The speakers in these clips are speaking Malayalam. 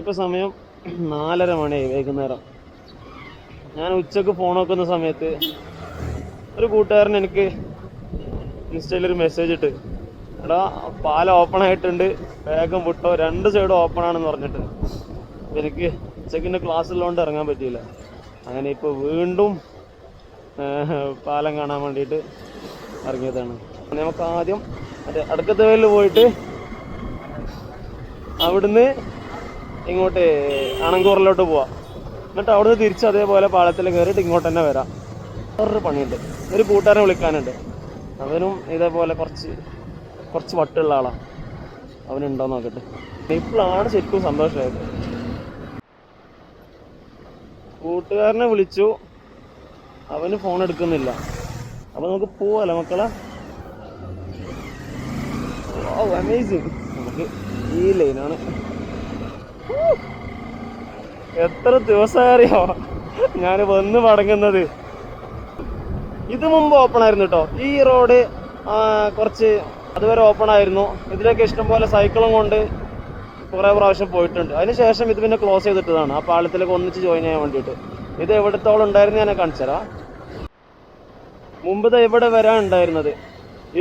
ഇപ്പൊ സമയം നാലര മണിയായി വൈകുന്നേരം. ഞാൻ ഉച്ചയ്ക്ക് ഫോൺ നോക്കുന്ന സമയത്ത് ഒരു കൂട്ടുകാരൻ എനിക്ക് ഇൻസ്റ്റയിൽ ഒരു മെസ്സേജ് ഇട്ട് എടാ പാല ഓപ്പൺ ആയിട്ടുണ്ട് വേഗം വിട്ടോ രണ്ട് സൈഡും ഓപ്പൺ ആണെന്ന് പറഞ്ഞിട്ട്. എനിക്ക് ഉച്ചക്കിന്റെ ക്ലാസ്സിലുകൊണ്ട് ഇറങ്ങാൻ പറ്റിയില്ല. അങ്ങനെ ഇപ്പോൾ വീണ്ടും പാലം കാണാൻ വേണ്ടിയിട്ട് ഇറങ്ങിയതാണ്. നമുക്ക് ആദ്യം മറ്റേ അടുക്കത്തെ വേലിൽ പോയിട്ട് അവിടുന്ന് ഇങ്ങോട്ട് അണങ്കൂറിലോട്ട് പോവാം. എന്നിട്ട് അവിടുന്ന് തിരിച്ച് അതേപോലെ പാലത്തിൽ കയറിയിട്ട് ഇങ്ങോട്ട് തന്നെ വരാം. വേറൊരു പണിയുണ്ട്. ഒരു കൂട്ടുകാരനെ വിളിക്കാനുണ്ട്. അവനും ഇതേപോലെ കുറച്ച് കുറച്ച് വട്ടുള്ള ആളാണ് അവനുണ്ടോ നോക്കട്ടെ. ഇപ്പോഴാണ് ശരിക്കും സന്തോഷമായത് കൂട്ടുകാരനെ വിളിച്ചു. അവന് ഫോൺ എടുക്കുന്നില്ല. അപ്പൊ നമുക്ക് പോവാലോ മക്കളെ? അമേസിങ് നമുക്ക് ഈ ലൈനാണ് എത്ര ദിവസമായി ഞാൻ വന്ന് മടങ്ങുന്നത്. ഇത് മുമ്പ് ഓപ്പൺ ആയിരുന്നു കേട്ടോ ഈ റോഡ് കുറച്ച് അതുവരെ ഓപ്പൺ ആയിരുന്നു. ഇതിലേക്ക് ഇഷ്ടംപോലെ സൈക്കിളും കൊണ്ട് കുറേ പ്രാവശ്യം പോയിട്ടുണ്ട്. അതിനുശേഷം ഇത് പിന്നെ ക്ലോസ് ചെയ്തിട്ടതാണ്. ആ പാളത്തിലേക്ക് ഒന്നിച്ച് ജോയിൻ ചെയ്യാൻ വേണ്ടിയിട്ട്. ഇത് എവിടത്തോളം ഉണ്ടായിരുന്നു ഞാൻ കാണിച്ചുതരാം മുമ്പ് ദേ ഇവിടെ വരാൻ ഉണ്ടായിരുന്നത്.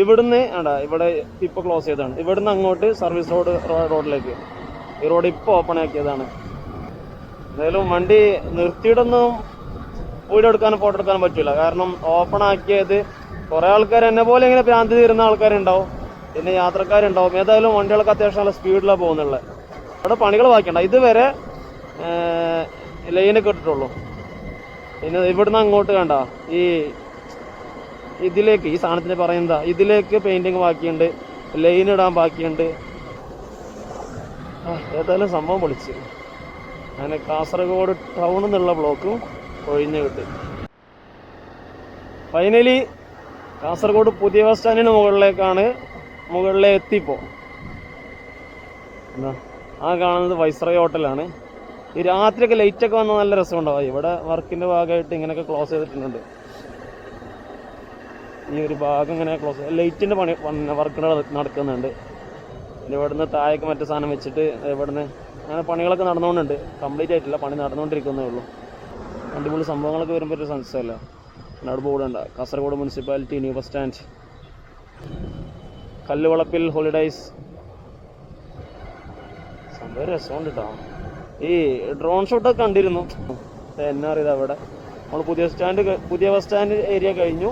ഇവിടുന്ന് ആണ്ടാ ഇവിടെ ഇപ്പൊ ക്ലോസ് ചെയ്തതാണ്. ഇവിടുന്ന് അങ്ങോട്ട് സർവീസ് റോഡ് റോഡിലേക്ക് ഈ റോഡ് ഇപ്പൊ ഓപ്പൺ ആക്കിയതാണ്. എന്തായാലും വണ്ടി നിർത്തിയിട്ടൊന്നും വീഡിയോ എടുക്കാനും ഫോട്ടോ എടുക്കാനും പറ്റില്ല കാരണം ഓപ്പൺ ആക്കിയത് കുറെ ആൾക്കാർ എന്നെ പോലെ ഇങ്ങനെ ഭ്രാന്തി തീരുന്ന ആൾക്കാരുണ്ടാവും. പിന്നെ യാത്രക്കാരുണ്ടാവും. ഏതായാലും വണ്ടികളൊക്കെ അത്യാവശ്യം നല്ല സ്പീഡിലാണ് പോകുന്നുള്ളത് അവിടെ പണികൾ ബാക്കിയുണ്ട്. ഇതുവരെ ലൈനൊക്കെ ഇട്ടിട്ടുള്ളൂ. പിന്നെ ഇവിടുന്ന് അങ്ങോട്ട് കണ്ട ഈ ഇതിലേക്ക് ഈ സാധനത്തിന് പറയുന്നതാ ഇതിലേക്ക് പെയിന്റിങ് ബാക്കിയുണ്ട്. ലൈൻ ഇടാൻ ബാക്കിയുണ്ട്. ഏതായാലും സംഭവം പൊളിച്ച്. അങ്ങനെ കാസർഗോഡ് ടൗണിൽ നിന്നുള്ള ബ്ലോക്കും ഒഴിഞ്ഞു കിട്ടി. ഫൈനലി കാസർഗോഡ് പുതിയ ബസ് സ്റ്റാൻഡിന് മുകളിലേക്കാണ് മുകളിലെ എത്തിപ്പോ. എന്താ? ആ കാണുന്നത് വൈസ്രയ ഹോട്ടലാണ് ഈ രാത്രിയൊക്കെ ലൈറ്റ് ഒക്കെ വന്നാൽ നല്ല രസമുണ്ടാവും. ഇവിടെ വർക്കിന്റെ ഭാഗമായിട്ട് ഇങ്ങനെയൊക്കെ ക്ലോസ് ചെയ്തിട്ടുണ്ട്. ഈ ഒരു ഭാഗം ഇങ്ങനെ ക്ലോസ് ലൈറ്റിന്റെ പണി വർക്കുകൾ നടക്കുന്നുണ്ട്. ഇവിടുന്ന് താഴേക്ക് മറ്റു സാധനം വെച്ചിട്ട് ഇവിടുന്ന് അങ്ങനെ പണികളൊക്കെ നടന്നുകൊണ്ടുണ്ട്. കംപ്ലീറ്റ് ആയിട്ടില്ല. പണി നടന്നുകൊണ്ടിരിക്കുന്നേ ഉള്ളൂ. രണ്ട് മൂന്ന് സംഭവങ്ങളൊക്കെ വരുമ്പോൾ ഒരു സംശയമല്ല പിന്നെ അവിടെ ബോർഡ് ഉണ്ട്. Kasaragod municipality new bus stand Kalluvalappil holidays സംഭവം രസമുണ്ട് കേട്ടോ ഈ ഡ്രോൺ ഷോട്ടൊക്കെ കണ്ടിരുന്നു. എന്നാ അറിയത് അവിടെ? നമ്മൾ പുതിയ സ്റ്റാൻഡ് പുതിയ ബസ് സ്റ്റാൻഡ് ഏരിയ കഴിഞ്ഞു.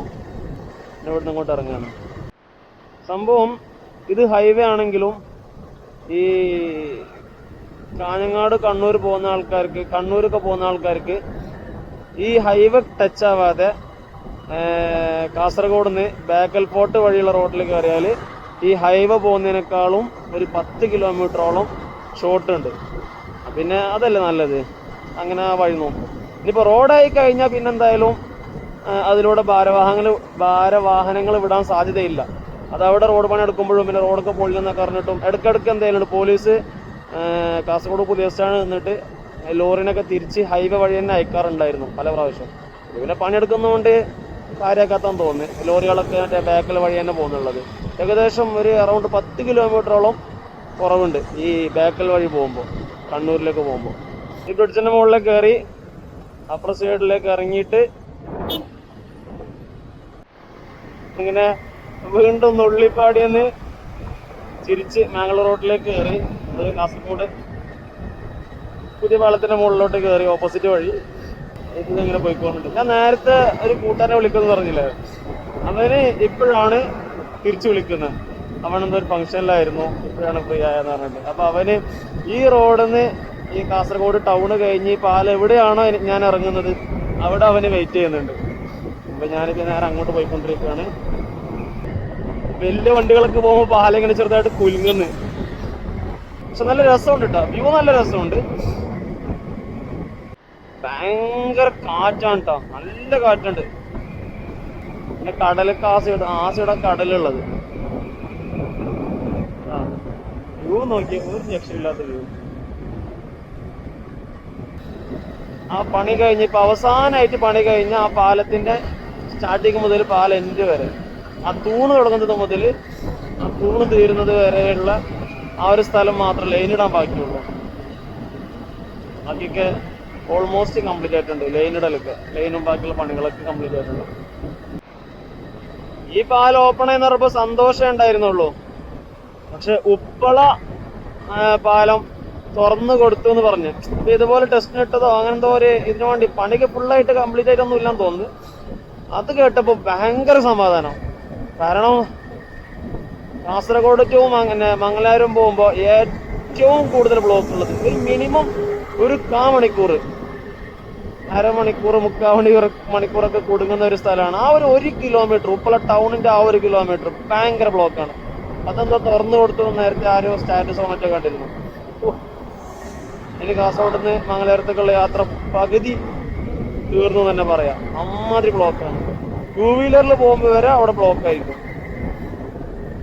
പിന്നെ ഇവിടുന്ന് ഇങ്ങോട്ട് ഇറങ്ങുകയാണ് സംഭവം ഇത് ഹൈവേ ആണെങ്കിലും ഈ കാഞ്ഞങ്ങാട് കണ്ണൂർ പോകുന്ന ആൾക്കാർക്ക് കണ്ണൂരൊക്കെ പോകുന്ന ആൾക്കാർക്ക് ഈ ഹൈവേ ടച്ച് ആവാതെ കാസർഗോഡ് നിന്ന് ബേക്കൽ ഫോർട്ട് വഴിയുള്ള റോഡിൽ കയറിയാൽ ഈ ഹൈവേ പോകുന്നതിനേക്കാളും ഒരു പത്ത് കിലോമീറ്ററോളം ഷോർട്ട് ഉണ്ട്. പിന്നെ അതല്ലേ നല്ലത്? അങ്ങനെ ആ വഴി നോക്കും. ഇനിയിപ്പോൾ റോഡായി കഴിഞ്ഞാൽ പിന്നെ എന്തായാലും ആ, അതിലൂടെ ഭാരവാഹനങ്ങൾ ഭാരവാഹനങ്ങൾ വിടാൻ സാധ്യതയില്ല. അതവിടെ റോഡ് പണി എടുക്കുമ്പോഴും പിന്നെ റോഡൊക്കെ പൊളിഞ്ഞെന്നൊക്കെ പറഞ്ഞിട്ടും ഇടയ്ക്കിടയ്ക്ക് എന്തെങ്കിലും പോലീസ് കാസർഗോഡ് പുതിയ സ്റ്റാൻഡ് നിന്നിട്ട് ലോറിനൊക്കെ തിരിച്ച് ഹൈവേ വഴി തന്നെ അയക്കാറുണ്ടായിരുന്നു പല പ്രാവശ്യം. പിന്നെ പണിയെടുക്കുന്നതുകൊണ്ട് കാര്യമാക്കാത്താന്ന് തോന്നുന്നു. ലോറികളൊക്കെ മറ്റേ ബാക്കിൽ വഴി തന്നെ പോകുന്നുള്ളത്. ഏകദേശം ഒരു അറൗണ്ട് പത്ത് കിലോമീറ്ററോളം കുറവുണ്ട് ഈ ബാക്കൽ വഴി പോകുമ്പോൾ കണ്ണൂരിലേക്ക് പോകുമ്പോൾ. ഈ ബ്രിഡ്ജിന്റെ മുകളിലേക്ക് കയറി അപ്പുറ സൈഡിലേക്ക് ഇറങ്ങിയിട്ട് ഇങ്ങനെ വീണ്ടും നുള്ളിപ്പാടിയെന്ന് തിരിച്ച് മാംഗ്ലൂർ റോഡിലേക്ക് കയറി കാസർഗോഡ് പുതിയ പാലത്തിന്റെ മുകളിലോട്ട് കയറി ഓപ്പോസിറ്റ് വഴി ഇതിങ്ങനെ പോയിക്കൊണ്ടുണ്ട് ഞാൻ നേരത്തെ ഒരു കൂട്ടാരെ വിളിക്കുമെന്ന് പറഞ്ഞില്ലേ? അവന് ഇപ്പോഴാണ് തിരിച്ചു വിളിക്കുന്നത്. അവൻ എന്തോ ഒരു ഫംഗ്ഷനിലായിരുന്നു ഇപ്പോഴാണ് ഫ്രീ ആയെന്ന് പറഞ്ഞിട്ട്. അപ്പൊ അവന് ഈ റോഡിൽ നിന്ന് ഈ കാസർഗോഡ് ടൗണ് കഴിഞ്ഞ് പാലം എവിടെയാണോ ഞാൻ ഇറങ്ങുന്നത് അവിടെ അവന് വെയിറ്റ് ചെയ്യുന്നുണ്ട്. അപ്പൊ ഞാനിപ്പോ നേരെ അങ്ങോട്ട് പോയിക്കൊണ്ടിരിക്കുകയാണ്. വലിയ വണ്ടികളൊക്കെ പോകുമ്പോൾ പാലം ഇങ്ങനെ ചെറുതായിട്ട് കുലുങ്ങുന്നു. പക്ഷെ നല്ല രസമുണ്ട് കേട്ടോ വ്യൂ നല്ല രസമുണ്ട്. ഭയങ്കര കാറ്റാണ് കേട്ടോ നല്ല കാറ്റുണ്ട്. പിന്നെ കടലൊക്കെ ആസിയുടെ ആസിയുടെ കടലുള്ളത്. വ്യൂ നോക്കിയ ഒരു രക്ഷയില്ലാത്ത വ്യൂ. ആ പണി കഴിഞ്ഞ് ഇപ്പൊ അവസാനമായിട്ട് പണി കഴിഞ്ഞ ആ പാലത്തിന്റെ സ്റ്റാർട്ടിങ് മുതൽ പാലം എൻഡ് വരെ. ആ തൂണ് തുടങ്ങുന്നത് മുതൽ ആ തൂണ് തീരുന്നത് വരെയുള്ള ആ ഒരു സ്ഥലം മാത്രം ഇടാൻ ബാക്കിയുള്ളൂ? ബാക്കിയൊക്കെ ഓൾമോസ്റ്റ് കംപ്ലീറ്റ് ആയിട്ടുണ്ട്. ലൈൻ ഇടലൊക്കെ. ലൈനും ബാക്കിയുള്ള പണികളൊക്കെ കംപ്ലീറ്റ് ആയിട്ടുണ്ട്. ഈ പാലം ഓപ്പൺ ആയിന്ന് പറയുമ്പോൾ സന്തോഷമേ ഉണ്ടായിരുന്നുള്ളൂ. പക്ഷെ ഉപ്പള പാലം തുറന്നു കൊടുത്തു എന്ന് പറഞ്ഞു. അപ്പൊ ഇതുപോലെ ടെസ്റ്റിന് ഇട്ടതോ അങ്ങനെന്തോ ഒരു ഇതിനു വേണ്ടി പണിക്ക് ഫുള്ളായിട്ട് കംപ്ലീറ്റ് ആയിട്ടൊന്നും ഇല്ലാന്ന് തോന്നുന്നു. അത് കേട്ടപ്പോ ഭയങ്കര സമാധാനം. കാരണം കാസർഗോഡ് ടു അങ്ങനെ മംഗലാപുരം പോകുമ്പോ ഏറ്റവും കൂടുതൽ ബ്ലോക്ക് ഉള്ളത്. ഒരു മിനിമം ഒരു കാ മണിക്കൂർ അരമണിക്കൂർ മുക്കാൽ മണിക്കൂർ മണിക്കൂറൊക്കെ കൊടുങ്ങുന്ന ഒരു സ്ഥലമാണ്. ആ ഒരു ഒരു കിലോമീറ്റർ ഉപ്പള ടൗണിന്റെ ആ ഒരു കിലോമീറ്റർ ഭയങ്കര ബ്ലോക്കാണ് അതെന്തോ തുറന്നു കൊടുത്തു നേരത്തെ ആരോ സ്റ്റാറ്റസോ മറ്റോ കണ്ടിരുന്നു. ഇനി കാസർഗോഡ് നിന്ന് മംഗലാപുരത്തേക്കുള്ള യാത്ര പകുതി തീർന്നു തന്നെ പറയാം. അമ്മാതിരി ബ്ലോക്കാണ് ടൂ വീലറിൽ പോകുമ്പോൾ വരെ അവിടെ ബ്ലോക്ക്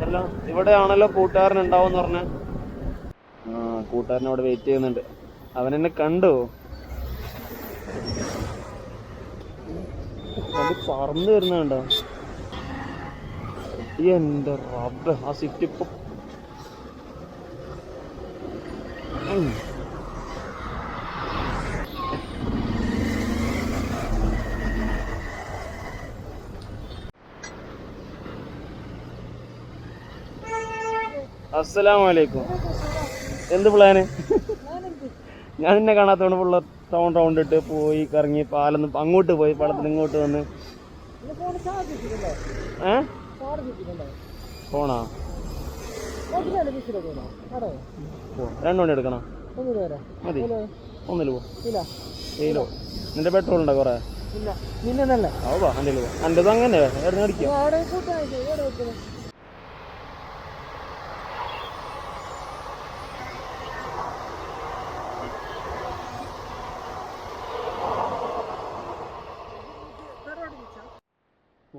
അല്ല ഇവിടെയാണല്ലോ കൂട്ടുകാരൻ ഉണ്ടാവും പറഞ്ഞ. കൂട്ടുകാരൻ അവിടെ വെയിറ്റ് ചെയ്യുന്നുണ്ട്. അവൻ എന്നെ കണ്ടു? അത് പറന്നു വരുന്നുണ്ടോ എന്റെ റബ്ബ് ആ സിറ്റ് ഇപ്പൊ ഉം. അസ്സലാമു അലൈക്കും എന്ത് പ്ലാന് ഞാൻ നിന്നെ കാണാത്തോണ്ട് ഫുള്ള ടൗൺ റൗണ്ട് ഇട്ട് പോയി കറങ്ങി പാലന്ന് അങ്ങോട്ട് പോയി പാലത്തിന് ഇങ്ങോട്ട് വന്ന്. ഏ? ഫോണാ? രണ്ടു മണി എടുക്കണം? മതി. ഒന്നിൽ പോ. ഏലോ നിന്റെ പെട്രോൾ ഉണ്ടോ കൊറേ? നിന്നല്ല ആ വാ എന്റെ എന്റെ അങ്ങനെ അടിക്കാം അവിടെ കൂട്ടായിട്ട് എവിടെ വെക്കുന്നത്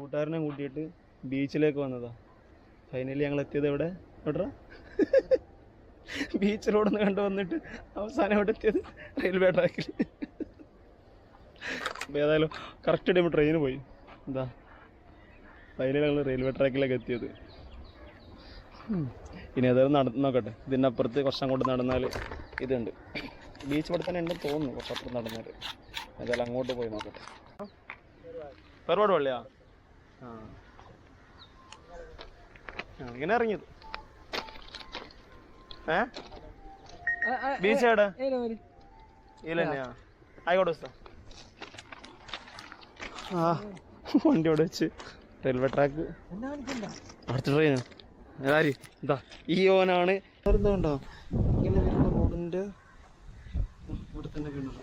കൂട്ടുകാരനെ കൂട്ടിയിട്ട് ബീച്ചിലേക്ക് വന്നതാ. ഫൈനലി ഞങ്ങൾ എത്തിയത് എവിടെ? എവിടെ ബീച്ച് റോഡ് നിന്ന് കണ്ടു വന്നിട്ട് അവസാനം എവിടെ എത്തിയത്? റെയിൽവേ ട്രാക്കിൽ ഏതായാലും കറക്റ്റ് ടൈം ട്രെയിന് പോയി. എന്താ? ഫൈനലി ഞങ്ങൾ റെയിൽവേ ട്രാക്കിലേക്ക് എത്തിയത്. ഇനി ഏതായാലും നടന്നു നോക്കട്ടെ. ഇതിന്റെ അപ്പുറത്ത് കുറച്ച് അങ്ങോട്ട് നടന്നാൽ ഇതുണ്ട്. ബീച്ച് ഇവിടെ തന്നെ ഉണ്ടെന്ന് തോന്നുന്നു കുറച്ചപ്പുറത്ത് നടന്നാൽ. ഏതായാലും അങ്ങോട്ട് പോയി നോക്കട്ടെ. പരിപാടി വെള്ളയാ ഇങ്ങനെ ഇറങ്ങിയത് ഏ? ബീച്ച് എവിടെ? ഇതിൽ തന്നെയാ ആയിക്കോട്ടെ ആ വണ്ടി അവിടെ വെച്ച്? Railway track. അടുത്ത ട്രെയിനാ ആര്? ഇതാ ഈ ഓനാണ്. എന്താ ഉണ്ടോ ഇങ്ങനെ വരുന്ന റോഡിന്റെ ഇവിടെ തന്നെ വീണത്.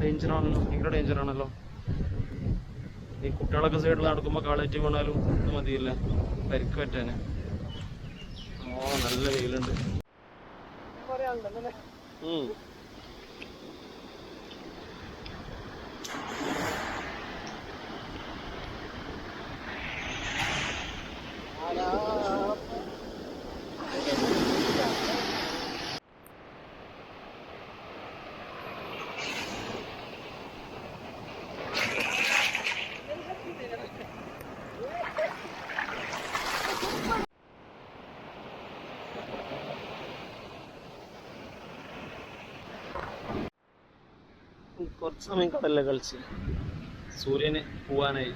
ഡേഞ്ചർ ആണല്ലോ ഭയങ്കര ഡേഞ്ചർ ആണല്ലോ. ഈ കുട്ടികളൊക്കെ സൈഡിൽ നടക്കുമ്പോൾ കാളേറ്റ് വീണാലും ഇത് മതിയില്ല. പരിക്ക് പറ്റാന്. ഓ നല്ല വെയിലുണ്ട്. കുറച്ച് സമയം കടലിൽ കളിച്ച്. സൂര്യന് പോവാനായി.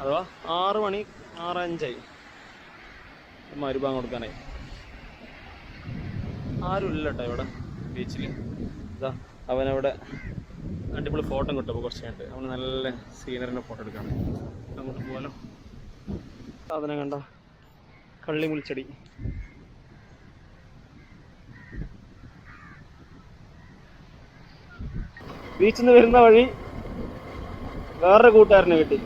അഥവാ ആറ് മണി ആറ് അഞ്ചായി. മരുഭാഗം കൊടുക്കാനായി. ആരുമില്ല കേട്ടോ ഇവിടെ ബീച്ചിൽ ഇതാ അവനവിടെ അടിപൊളി ഫോട്ടോ കിട്ടും കുറച്ച് കഴിഞ്ഞിട്ട്. അവന് നല്ല സീനറിന്റെ ഫോട്ടോ എടുക്കാണ് അങ്ങോട്ട് പോകാലോ സാധനം കണ്ട? കള്ളി ബീച്ചിൽ നിന്ന് വരുന്ന വഴി വേറൊരു കൂട്ടുകാരനെ കിട്ടി.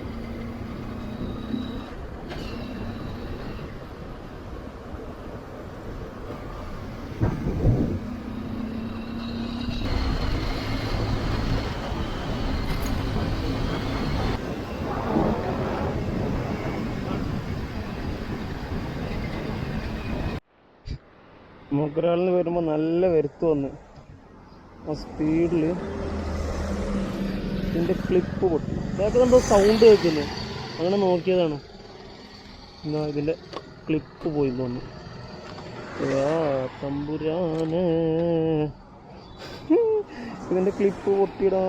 മുഗ്രാളിൽ വരുമ്പോൾ നല്ല വരുത്തു വന്ന്. ആ സ്പീഡിൽ ഇതിന്റെ ക്ലിപ്പ് പൊട്ടി. ഇതൊക്കെ എന്തോ സൗണ്ട് കേൾക്കുന്നു അങ്ങനെ നോക്കിയതാണ്. എന്നാ ഇതിന്റെ ക്ലിപ്പ് പോയി തോന്നുന്നു. തമ്പുരാന്. ഇതിന്റെ ക്ലിപ്പ് പൊട്ടിയിടാ.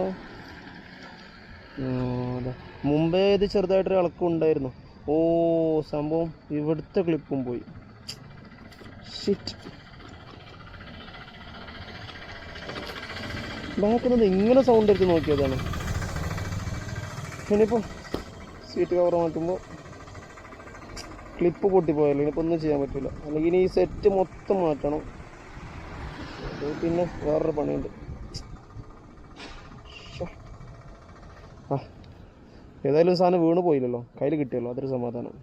മുമ്പേ ഇത് ചെറുതായിട്ടൊരു ഇളക്കം ഉണ്ടായിരുന്നു. ഓ സംഭവം ഇവിടുത്തെ ക്ലിപ്പും പോയി. ഷിറ്റ് ബാക്കിൽ ഇങ്ങനെ സൗണ്ട് എടുത്ത് നോക്കിയതാണ്. ഇനിയിപ്പോൾ സീറ്റ് കവർ മാറ്റുമ്പോൾ ക്ലിപ്പ് പൊട്ടിപ്പോയല്ലോ ഇനിയിപ്പോൾ ഒന്നും ചെയ്യാൻ പറ്റില്ല അല്ലെങ്കിൽ ഇനി ഈ സെറ്റ് മൊത്തം മാറ്റണം. പിന്നെ വേറൊരു പണിയുണ്ട്. ഏതായാലും സാധനം വീണ് പോയില്ലല്ലോ. കയ്യിൽ കിട്ടിയല്ലോ അതൊരു സമാധാനം.